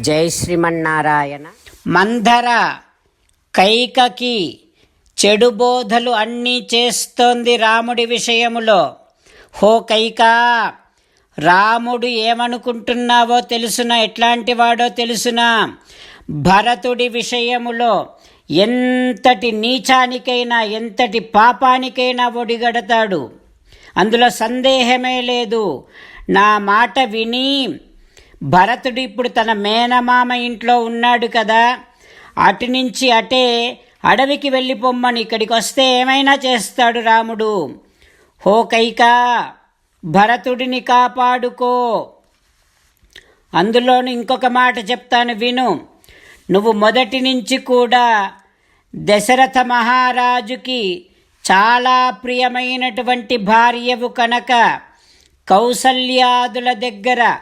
జై శ్రీమన్నారాయణ. మందర కైకకి చెడు బోధలు అన్నీ చేస్తోంది రాముడి విషయములో. హో కైకా రాముడు ఏమనుకుంటున్నావో తెలుసునా ఎట్లాంటి వాడో తెలుసునా? భరతుడి విషయములో ఎంతటి నీచానికైనా ఎంతటి పాపానికైనా ఒడిగడతాడు. అందులో సందేహమే లేదు. నా మాట విని భరతుడు ఇప్పుడు తన మేనమామ ఇంట్లో ఉన్నాడు కదా. అటు నుంచి అటే అడవికి వెళ్ళిపోమ్మని ఇక్కడికి వస్తే ఏమైనా చేస్తాడు రాముడు. హో కైకా భరతుడిని కాపాడుకో. అందులోను ఇంకొక మాట చెప్తాను విను. నువ్వు మొదటి నుంచి కూడా దశరథ మహారాజుకి చాలా ప్రియమైనటువంటి భార్యవు కనుక కౌసల్యాదుల దగ్గర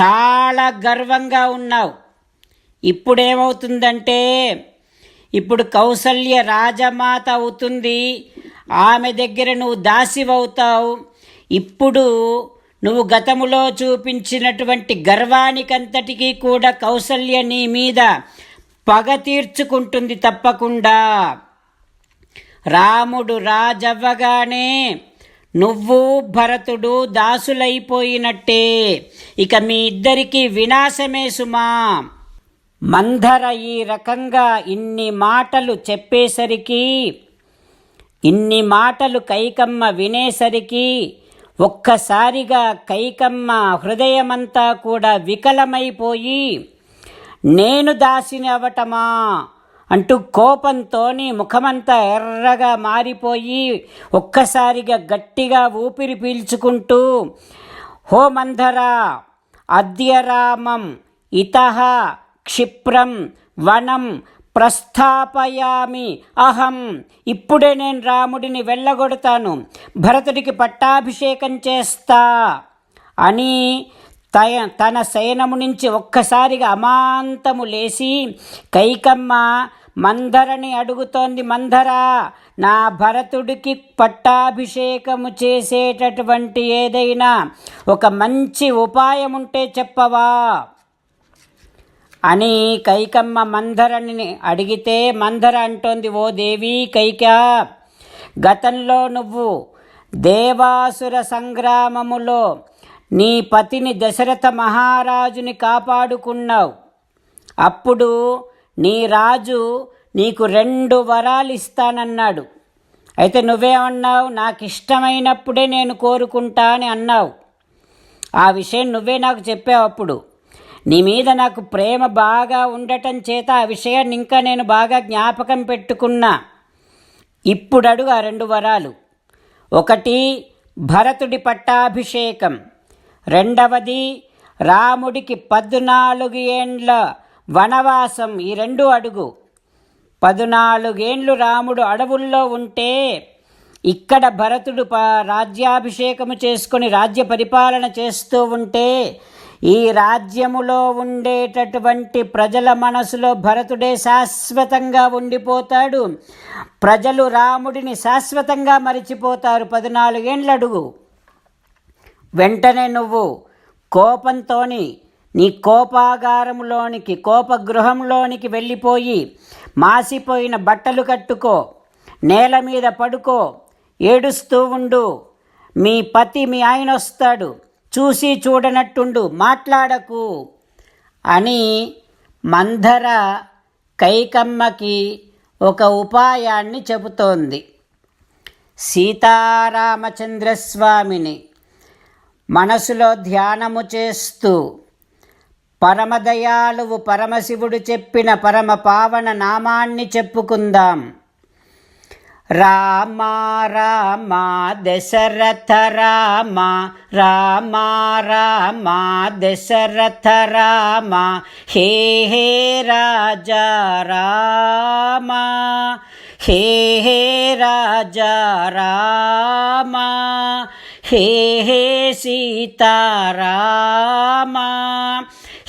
చాలా గర్వంగా ఉన్నావు. ఇప్పుడేమవుతుందంటే ఇప్పుడు కౌసల్య రాజమాత అవుతుంది. ఆమె దగ్గర నువ్వు దాసివవుతావు. ఇప్పుడు నువ్వు గతములో చూపించినటువంటి గర్వానికంతటికీ కూడా కౌసల్య నీ మీద పగ తీర్చుకుంటుంది తప్పకుండా. రాముడు రాజవ్వగానే నువ్వు భరతుడు దాసులైపోయినట్టే. ఇక మీ ఇద్దరికి వినాశమే సుమా. మందర ఈ రకంగా ఇన్ని మాటలు చెప్పేసరికి ఇన్ని మాటలు కైకమ్మ వినేసరికి ఒక్కసారిగా కైకమ్మ హృదయమంతా కూడా వికలమైపోయి నేను దాసిని అవటమా? అంటూ కోపంతోని ముఖమంతా ఎర్రగా మారిపోయి ఒక్కసారిగా గట్టిగా ఊపిరి పీల్చుకుంటూ హోమంధరా అద్యరామం ఇతః క్షిప్రం వనం ప్రస్థాపయామి అహం ఇప్పుడే నేను రాముడిని వెళ్ళగొడతాను భరతుడికి పట్టాభిషేకం చేస్తా అని తయ తన శయనము నుంచి ఒక్కసారిగా అమాంతము లేచి కైకమ్మ మందరని అడుగుతోంది మందరా. నా భరతుడికి పట్టాభిషేకము చేసేటటువంటి ఏదైనా ఒక మంచి ఉపాయం ఉంటే చెప్పవా? అని కైకమ్మ మందరని అడిగితే మందర అంటోంది ఓ దేవి కైక గతంలో నువ్వు దేవాసుర సంగ్రామములో నీ పతిని దశరథ మహారాజుని కాపాడుకున్నావు. అప్పుడు నీ రాజు నీకు రెండు వరాలు ఇస్తానన్నాడు. అయితే నువ్వేమన్నావు? నాకు ఇష్టమైనప్పుడే నేను కోరుకుంటా అని అన్నావు. ఆ విషయం నువ్వే నాకు చెప్పావు అప్పుడు. నీ మీద నాకు ప్రేమ బాగా ఉండటం చేత ఆ విషయాన్ని ఇంకా నేను బాగా జ్ఞాపకం పెట్టుకున్నా. ఇప్పుడు అడుగు ఆ రెండు వరాలు. ఒకటి భరతుడి పట్టాభిషేకం. రెండవది రాముడికి పద్నాలుగు ఏండ్ల వనవాసం ఈ రెండు అడుగు. పదునాలుగేండ్లు రాముడు అడవుల్లో ఉంటే ఇక్కడ భరతుడు ప రాజ్యాభిషేకము చేసుకొని రాజ్య పరిపాలన చేస్తూ ఉంటే ఈ రాజ్యములో ఉండేటటువంటి ప్రజల మనసులో భరతుడే శాశ్వతంగా ఉండిపోతాడు. ప్రజలు రాముడిని శాశ్వతంగా మరిచిపోతారు. పద్నాలుగేండ్ల అడుగు వెంటనే నువ్వు కోపంతోని నీ కోపాగారంలోనికి కోపగృహంలోనికి వెళ్ళిపోయి మాసిపోయిన బట్టలు కట్టుకో నేల మీద పడుకో ఏడుస్తూ ఉండు. మీ పతి మీ ఆయన వస్తాడు చూసి చూడనట్టుండు మాట్లాడకు అని మందర కైకమ్మకి ఒక ఉపాయాన్ని చెబుతోంది. సీతారామచంద్రస్వామిని మనసులో ధ్యానము చేస్తూ పరమదయాలువు పరమశివుడు చెప్పిన పరమ పావన నామాన్ని చెప్పుకుందాం. రామ రామ దశరథ రామ రామ రామ దశరథ రామ హే హే రాజా రామ హే హే రాజా రామ హే హే సీతారామ